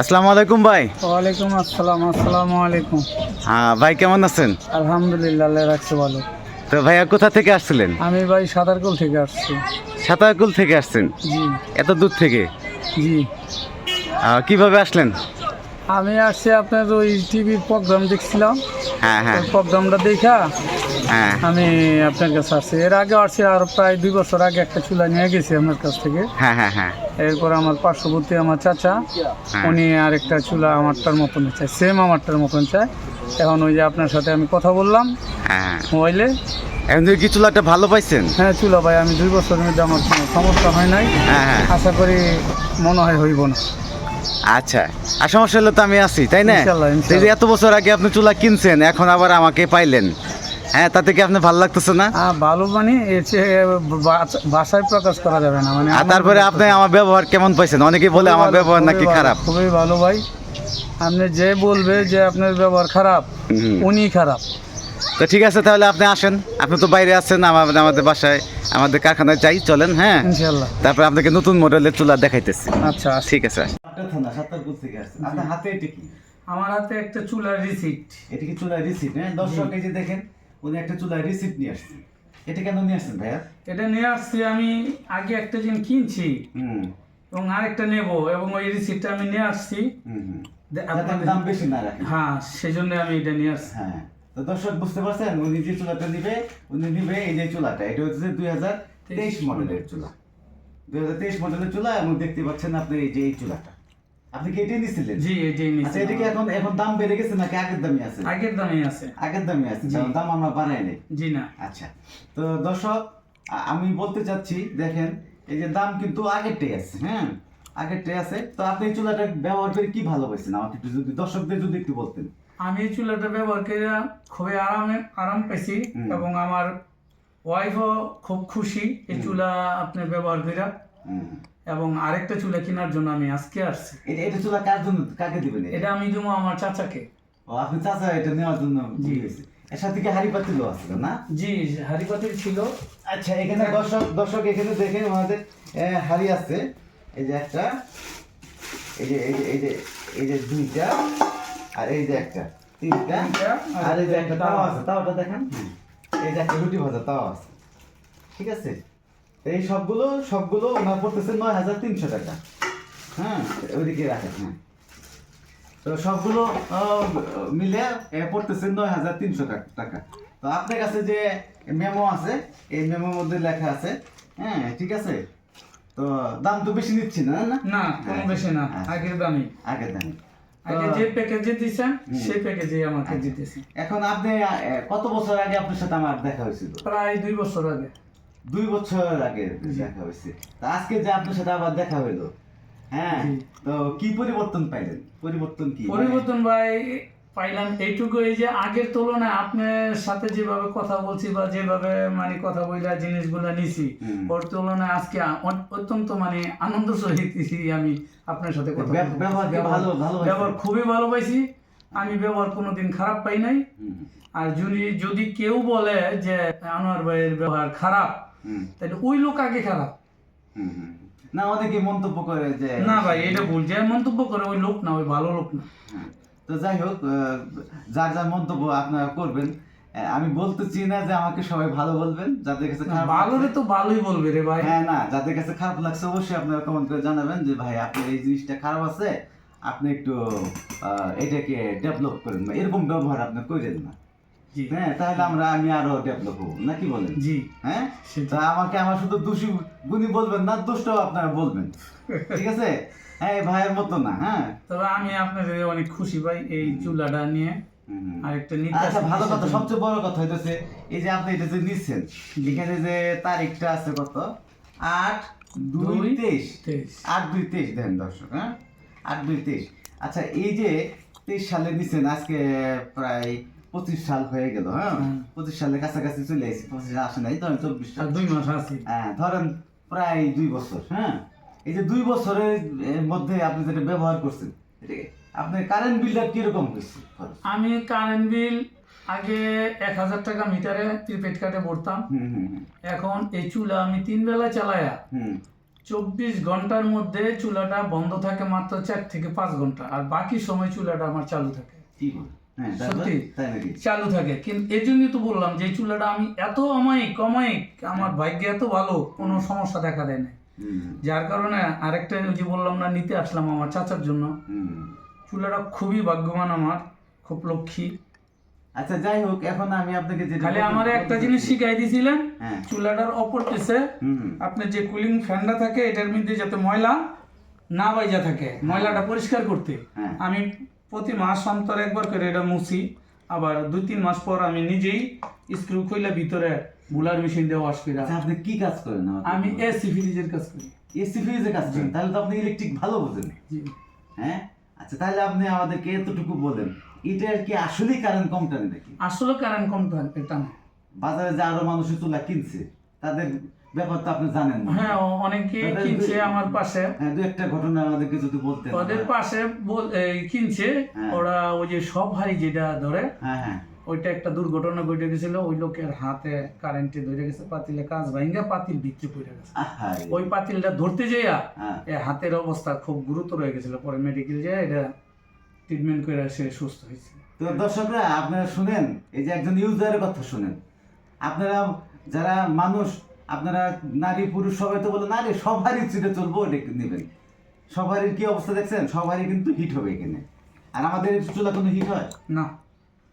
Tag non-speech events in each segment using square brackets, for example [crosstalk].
আসসালামু আলাইকুম ভাই। ওয়ালাইকুম আসসালাম আসসালামু আলাইকুম। হ্যাঁ ভাই কেমন আছেন? আলহামদুলিল্লাহ আল্লাহ রাখছে ভালো। তো ভাইয়া কোথা থেকে আসছিলেন? আমি ভাই সাঁতারকুল থেকে আসছি। সাতারকুল থেকে আসছেন? জি। এত দূর থেকে? জি। কীভাবে আসলেন? আমি আসছি আপনার ওই টিভির প্রোগ্রাম দেখছিলাম। হ্যাঁ হ্যাঁ। প্রোগ্রামটা দেখা হ্যাঁ। আমি আপনার কাছে আসছি। এর আগে আসছি আর প্রায় দুই বছর আগে একটা চুলা নিয়ে গেছি আপনার কাছ থেকে। হ্যাঁ হ্যাঁ হ্যাঁ। এরপর আমার পার্শ্ববর্তী আমার চাচা হ্যাঁ। উনি আরেকটা চুলা আমারটার মতন চায় সেম আমারটার মতন চায়। এখন ওই যে আপনার সাথে আমি কথা বললাম হ্যাঁ। মোবাইলে। এখন কি চুলাটা ভালো পাইছেন? হ্যাঁ চুলা ভাই আমি দুই বছরের মধ্যে আমার কোনো সমস্যা হয় নাই। হ্যাঁ হ্যাঁ। আশা করি মনে হয় হইব না। আচ্ছা আর সমস্যা হলে তো আমি আছি তাই না? এত বছর আগে আপনি চুলা কিনছেন এখন আবার আমাকে পাইলেন। হ্যাঁ তাতে কি আপনার ভালো লাগতেছে না? ভালো মানে ভাষায় প্রকাশ করা যাবে না মানে তারপরে আপনি আমার ব্যবহার কেমন পাইছেন? অনেকেই বলে আমার ব্যবহার নাকি খারাপ। খুবই ভালো ভাই। আপনি যে বলবে যে আপনার ব্যবহার খারাপ উনি খারাপ। তো ঠিক আছে তাহলে আপনি আসেন। আপনি তো বাইরে আছেন আমাদের আমাদের বাসায়। আমাদের কারখানায় যাই চলেন হ্যাঁ? ইনশাল্লাহ তারপরে আপনাকে নতুন মডেলের চুলা দেখাইতেছি। আচ্ছা ঠিক আছে আপনার হাতে এটা কি? আমার হাতে একটা চুলার রিসিট এটা কি চুলার রিসিপ্ট হ্যাঁ দর্শক এই যে দেখেন উনি একটা চুলার রিসিপ্ট নিয়ে আসছেন এটা কেন নিয়ে আসছেন ভাইয়া? এটা নিয়ে আসছি আমি আগে একটা জিনিস কিনছি। হুম। এবং আরেকটা নেব এবং ওই রিসিটটা আমি নিয়ে আসছি। হুম হুম। দে- যাতে আপনাদের- দাম বেশি না হ্যাঁ সেই জন্য আমি এটা নিয়ে আসছি। হ্যাঁ। তো দর্শক বুঝতে পারছেন? উনি যে চুলাটা নিবে উনি নিবে এই যে চুলাটা। এটা হচ্ছে দুই হাজার তেইশ মডেলের চুলা। দুই হাজার তেইশ মডেলের চুলা এবং দেখতে পাচ্ছেন আপনি এই যে এই চুলাটা। আপনি কি এটাই নিছিলেন? জি এটাই আচ্ছা এটা কি এখন এখন দাম বেড়ে গেছে নাকি আগের দামই আছে? আগের দামই আছে। আগের দামই আছে। দাম আমরা বাড়াই নাই। জি না। আচ্ছা তো দর্শক আমি বলতে চাচ্ছি দেখেন এই যে দাম কিন্তু আগেরটাই আছে হ্যাঁ? আগেরটাই আছে। তো আপনি এই চুলাটা ব্যবহার করে কি ভালো পাইছেন আমাকে একটু যদি দর্শকদের যদি একটু বলতেন। আমি এই চুলাটা ব্যবহার করে খুবই আরামে আরাম পেয়েছি এবং আমার ওয়াইফও খুব খুশি এই চুলা আপনি ব্যবহার করে। এবং আরেকটা চুলা কেনার জন্য আমি আজকে আসছি। এটা এটা চুলা কার জন্য কাকে দিবেন এটা? আমি দেবো আমার চাচাকে। ও আপনি চাচা এটা নেওয়ার জন্য জি। এর সাথে কি হাড়ি পাতিলও আছে না? জি হারিপাতির ছিল। আচ্ছা এখানে দর্শক দর্শক এখানে দেখেন আমাদের হাড়ি আছে। এই যে একটা এই যে এই যে এই যে এই যে দুইটা। আর এই যে একটা তিনটা আর এই যে একটা তাওয়া। তাওয়া আছে তাওয়াটা দেখেন। এই যে একটা রুটি ভাজা তাওয়া আছে ঠিক আছে? এই সবগুলো সবগুলো ওনার পড়তেছে নয় হাজার তিনশো টাকা। হ্যাঁ ওইদিকে রাখেন হ্যাঁ। তো সবগুলো মিলে এ, পড়তেছে নয় হাজার তিনশো টাকা। তো আপনার কাছে যে মেমো আছে এই মেমোর মধ্যে লেখা আছে হ্যাঁ ঠিক আছে? তো দাম তো বেশি নিচ্ছি না না? না বেশি না আচ্ছা। আগের দামই। আগের দাম আগে যে প্যাকেজে দিছেন সেই প্যাকেজে আমাকে আচ্ছা। দিতেছে। এখন আপনি কত বছর আগে আপনার সাথে আমার দেখা হয়েছিল? প্রায় দুই বছর আগে। দুই বছর আগে দেখা হয়েছে। তা আজকে যে আপনার সাথে আবার দেখা হইল হ্যাঁ তো কি পরিবর্তন পাইলেন? পরিবর্তন কি? পরিবর্তন ভাই পাইলাম এইটুকু এই যে আগের তুলনায় আপনার সাথে যেভাবে কথা বলছি বা যেভাবে মানে কথা বইলা জিনিসগুলো নিছি। ওর তুলনায় আজকে অত্যন্ত মানে আনন্দ সহিত আমি আপনার সাথে কথা ব্যবহার খুবই ভালো পাইছি। আমি ব্যবহার কোনোদিন খারাপ পাই নাই। আর যদি যদি কেউ বলে যে আনোয়ার ভাইয়ের ব্যবহার খারাপ তাহলে ওই লোক আগে খারাপ। না অনেকে মন্তব্য করে যে না ভাই এটা ভুল। যে মন্তব্য করে ওই লোক না ওই ভালো লোক না। তো যাই হোক যার যার মন্তব্য আপনারা করবেন আমি বলতে চাই না যে আমাকে সবাই ভালো বলবেন যাদের কাছে খারাপ ভালো তো ভালোই বলবে রে ভাই। হ্যাঁ না যাদের কাছে খারাপ লাগছে অবশ্যই আপনারা কমেন্ট করে জানাবেন যে ভাই আপনার এই জিনিসটা খারাপ আছে আপনি একটু এটাকে ডেভেলপ করেন না এরকম ব্যবহার আপনি করেন না। হ্যাঁ তাহলে আমরা আমি আরও ডেভেলপ হব নাকি বলেন? জি। হ্যাঁ? তা আমাকে আমার শুধু দোষী গুণী বলবেন না দোষটাও আপনারা বলবেন। [laughs] ঠিক আছে? হ্যাঁ এই ভাইয়ের মতো না হ্যাঁ? তবে আমি আপনাদের অনেক খুশি ভাই এই চুলাটা নিয়ে। আরেকটা আচ্ছা ভালো কথা সবচেয়ে বড় কথা হইতেছে এই যে আপনি এটা যে নিচ্ছেন এখানে যে তারিখটা আছে কত? আট দুই তেইশ। আট দুই তেইশ দেন দর্শক হ্যাঁ? আট দুই তেইশ। আচ্ছা এই যে তেইশ সালে নিছেন আজকে প্রায় পঁচিশ সাল হয়ে গেল হ্যাঁ? হুম। পঁচিশ সালের কাছাকাছি চলে এসেছি পঁচিশ আসে নাই ধরেন চব্বিশ সাল। দুই মাস আছে। হ্যাঁ ধরেন প্রায় দুই বছর হ্যাঁ? এই যে দুই বছরের মধ্যে আপনি যেটা ব্যবহার করছেন আপনার কারেন্ট বিলটা কীরকম হয়েছে? আমি কারেন্ট বিল আগে এক হাজার টাকা মিটারে প্রিপেড কার্ডে ভরতাম। এখন এই চুলা আমি তিন বেলা চালায়া চব্বিশ ঘণ্টার মধ্যে চুলাটা বন্ধ থাকে মাত্র চার থেকে পাঁচ ঘণ্টা আর বাকি সময় চুলাটা আমার চালু থাকে। কি বল হ্যাঁ তারপর? সত্যি? চালু থাকে। কিন্তু এই জন্যই তো বললাম যে চুলাটা আমি এত অমায়িক অমায়িক আমার ভাগ্য এত ভালো কোনো সমস্যা দেখা দেয় না যার কারণে আরেকটা যে বললাম না নিতে আসলাম আমার চাচার জন্য। চুলাটা খুবই ভাগ্যবান আমার খুব লক্ষ্মী। আচ্ছা যাই হোক এখন আমি আপনাকে যেটা খালি আমার একটা জিনিস শিখাই দিয়েছিলেন হ্যাঁ। চুলাটার অপর পিছে আপনার যে কুলিং ফ্যানটা থাকে এটার মধ্যে যাতে ময়লা না বাইজা থাকে ময়লাটা পরিষ্কার করতে। হ্যাঁ। আমি প্রতি মাস অন্তর একবার করে এটা মুছি। আবার দুই তিন মাস পর আমি নিজেই স্ক্রু খুলে ভিতরে বুলার মেশিন দিয়ে ওয়াশ করি আচ্ছা আপনি কি কাজ করেন আমি। এসি ফ্রিজের কাজ করি। এসি ফ্রিজে কাজ করেন? তাহলে তো আপনি ইলেকট্রিক ভালো বোঝেন। হ্যাঁ? আচ্ছা তাহলে আপনি আমাদেরকে এতটুকু বলেন এটার কি আসলেই কারেন্ট কম টানে নাকি? আসলে কারেন্ট কম টান- এটা বাজারে যে আরও মানুষের চুলা কিনছে তাদের ব্যাপার তো আপনি জানেন হ্যাঁ অনেকে কিনছে আমার পাশে। হ্যাঁ দু একটা ঘটনা আমাদেরকে যদি বলতেন ওদের পাশে কিনছে। হ্যাঁ। ওরা ওই যে সব হাড়ি যেটা ধরে হ্যাঁ হ্যাঁ। ওইটা একটা দুর্ঘটনা ঘটে গেছিল। ওই লোকের হাতে কারেন্টে ধরে গেছে পাতিলে কাজ ভাঙ্গা পাতিল ভিতরে পড়ে গেছে। ওই পাতিলটা ধরতে যাইয়া হ্যাঁ। হাতের অবস্থা খুব গুরুতর হয়ে গেছিল। পরে মেডিকেল যায় এটা ট্রিটমেন্ট করে সে সুস্থ হয়েছে। তো দর্শকরা আপনারা শুনেন এই যে একজন ইউজারের কথা শুনেন। আপনারা যারা মানুষ আপনারা নারী পুরুষ সবাই তো বলে নারী সবারই চিটে চলবো। নেবেন? সবারই কি অবস্থা দেখছেন? সবারই কিন্তু হিট হবে এখানে। আর আমাদের চুলা কোনো হিট হয়? না।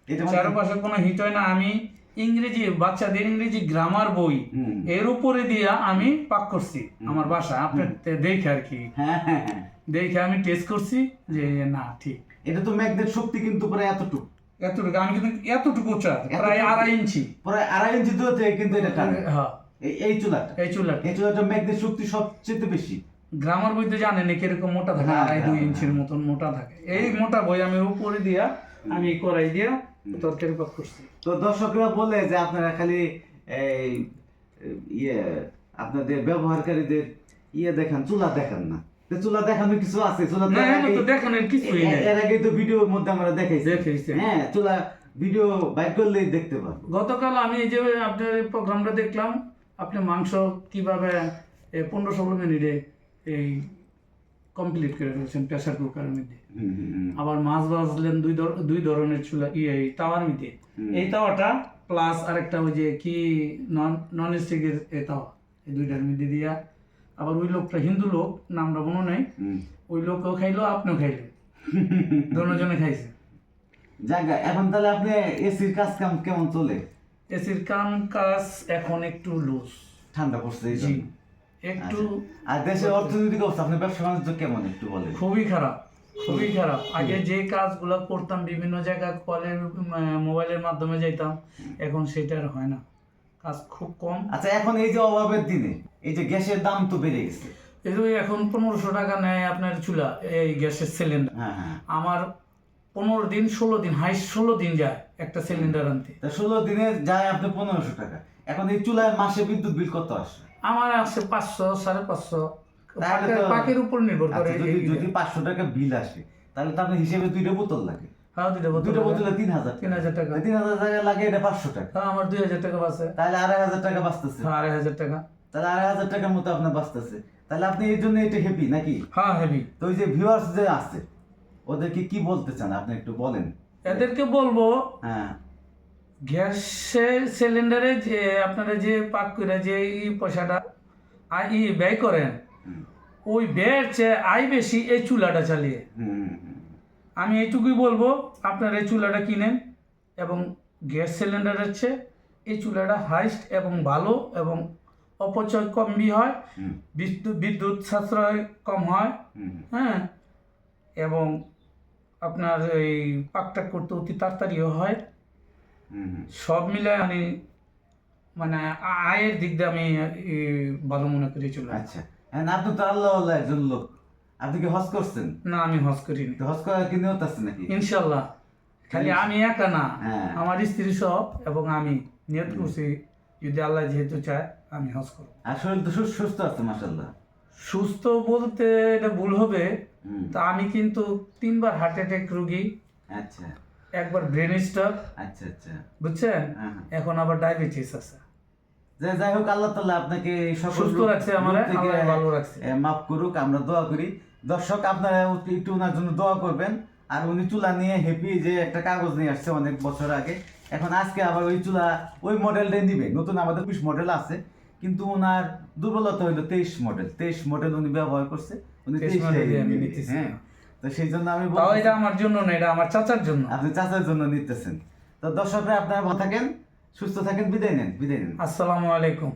এটা মানে চারপাশে কোনো হিট হয় না। আমি ইংরেজি বাচ্চাদের ইংরেজি গ্রামার বই এর উপরে দিয়া আমি পাক করছি আমার বাসা। আপনার দেখে আর কি। হ্যাঁ হ্যাঁ হ্যাঁ। দেখে আমি টেস্ট করছি যে না ঠিক। এটা তো ম্যাগনেট শক্তি কিন্তু প্রায় এতটুকু। এতটুকু। আমি কিন্তু এতটুকু উঁচা প্রায় আড়াই ইঞ্চি। প্রায় আড়াই ইঞ্চি দূর থেকে কিন্তু এটা হ্যাঁ। এই এই চুলাটা। এই চুলাটা। এই চুলাটা ম্যাগনেট শক্তি সবচেয়ে বেশি। গ্রামার বইতে জানেন মোটা থাকে? হ্যাঁ, আড়াই দুই হ্যাঁ, ইঞ্চির মতন মোটা থাকে। এই মোটা বই আমি উপরে দিয়া আমি করাই দিয়া তরকারি পাক করছি। তো দর্শকরা বলে যে আপনারা খালি এই ইয়ে আপনাদের ব্যবহারকারীদের ইয়ে দেখান চুলা দেখান না। চুলা দেখানোর কিছু আছে? চুলা তো দেখানোর কিছুই এ- এর আগে তো ভিডিওর মধ্যে আমরা দেখাইছি। দেখাইছি। হ্যাঁ চুলা ভিডিও বাইর করলেই দেখতে পাবো গতকাল আমি এই যে আপনার প্রোগ্রামটা দেখলাম আপনি মাংস কীভাবে পনেরো ষোলো মিনিটে এই কমপ্লিট করে ফেলছেন প্রেসার কুকারের মধ্যে। আবার মাছ ভাজলেন দুই দুই ধরনের চুলা ইয়ে এই তাওয়ার মধ্যে। এই তাওয়াটা প্লাস আরেকটা ওই যে কি নন নন স্টিকের এই তাওয়া এই দুইটার মধ্যে দিয়া। আবার ওই লোকটা হিন্দু লোক নামটা মনে নেই। ওই লোকও খাইলো আপনিও খাইলেন। [laughs] দুজনে খাইছে। জায়গা এখন তাহলে আপনি এসির কাজ কাম কেমন চলে? এসির কাম কাজ এখন একটু লুজ ঠান্ডা পড়ছে এই জি। জন্য। একটু আর দেশের অর্থনৈতিক অবস্থা আপনার ব্যবসা বাণিজ্য কেমন একটু বলেন? খুবই খারাপ খুবই খারাপ। আগে যে কাজগুলো করতাম বিভিন্ন জায়গায় কলের মোবাইলের মাধ্যমে যাইতাম এখন সেটা আর হয় না। কাজ খুব কম। আচ্ছা এখন এই যে অভাবের দিনে এই যে গ্যাসের দাম তো বেড়ে গেছে। এই যে এখন পনেরোশো টাকা নেয় আপনার চুলা এই গ্যাসের সিলিন্ডার হ্যাঁ হ্যাঁ। আমার পনেরো দিন ষোলো দিন হাই ষোলো দিন যায় একটা সিলিন্ডার আনতে। ষোলো দিনে যায় আপনি পনেরোশো টাকা। এখন এই চুলায় মাসে বিদ্যুৎ বিল কত আসে আমার আছে পাঁচশো সাড়ে পাঁচশো। পাকের- উপর নির্ভর করে আচ্ছা যদি পাঁচশো টাকা বিল আসে তাহলে তো আপনার হিসেবে দুইটা বোতল লাগে। হ্যাঁ বোতল তিন হাজার তিন হাজার টাকা। তিন হাজার টাকা লাগে এটা পাঁচশো টাকা। হ্যাঁ আমার দুই হাজার টাকা বাঁচে। তাহলে আড়াই হাজার টাকা বাঁচতেছে। হ্যাঁ আড়াই হাজার টাকা। তাহলে আড়াই হাজার টাকার মতো আপনার বাঁচতেছে। তাহলে আপনি এই জন্য এটা হ্যাপি নাকি? হ্যাঁ তো ওই যে ভিউয়ার্স যে আছে ওদেরকে কি বলতে চান? আপনি একটু বলেন। এদেরকে বলব হ্যাঁ। গ্যাসের সিলিন্ডারে যে আপনারা যে পাক করে যে ই পয়সাটা ই ব্যয় করেন ওই ব্যয়ের চেয়ে আয় বেশি এই চুলাটা চালিয়ে। আমি এইটুকুই বলব আপনারা এই চুলাটা কিনেন এবং গ্যাস সিলিন্ডারের চেয়ে এই চুলাটা হাইস্ট এবং ভালো এবং অপচয় কম হয় বিদ্যুৎ বিদ্যুৎ সাশ্রয় কম হয় হ্যাঁ। এবং আপনার এই পাকটা করতে অতি তাড়াতাড়িও হয়। সব মিলে আমি মানে আয়ের দিক দিয়ে আমি ভালো মনে করি চলে। আচ্ছা। হ্যাঁ আপনি তো আল্লাহ আল্লাহ একজন লোক। আপনি কি হজ করছেন? না আমি হজ করিনি হজ করার কি নিয়ত আছে নাকি? ইনশাল্লাহ খালি আমি একা না হ্যাঁ। আমার স্ত্রী সহ এবং আমি। নিয়ত করছি যদি আল্লাহ যেহেতু চায় আমি হজ করব। আর শরীর তো সুস্থ- আছে মাসাল্লাহ সুস্থ বলতে এটা ভুল হবে তা আমি কিন্তু তিনবার হার্ট অ্যাটাক রুগী আচ্ছা। একবার ব্রেন স্ট্রোক আচ্ছা আচ্ছা। বুঝছেন? হ্যাঁ এখন আবার ডায়াবেটিস আছে। যাই হোক আল্লাহ তাআলা আপনাকে সুস্থ রাখছে আমারে, আল্লাহ ভালো রাখছে। মাফ করুক আমরা দোয়া করি। দর্শক আপনারা একটু ওনার জন্য দোয়া করবেন। আর উনি চুলা নিয়ে হ্যাপি যে একটা কাগজ নিয়ে আসছে অনেক বছর আগে। এখন আজকে আবার ওই চুলা ওই মডেলটাই নিবে। নতুন আমাদের বিশ মডেল আছে। কিন্তু ওনার দুর্বলতা হইল তেইশ মডেল তেইশ মডেল উনি ব্যবহার করছে। উনি 23 তেইশ model আমি নিতেছি। হ্যাঁ। তো সেই জন্য আমি তাও এটা আমার জন্য না এটা আমার চাচার জন্য। আপনি চাচার জন্য নিতেছেন। তো দর্শকরা আপনারা ভালো থাকেন সুস্থ থাকেন বিদায় নেন বিদায় নেন। আসসালামু আলাইকুম।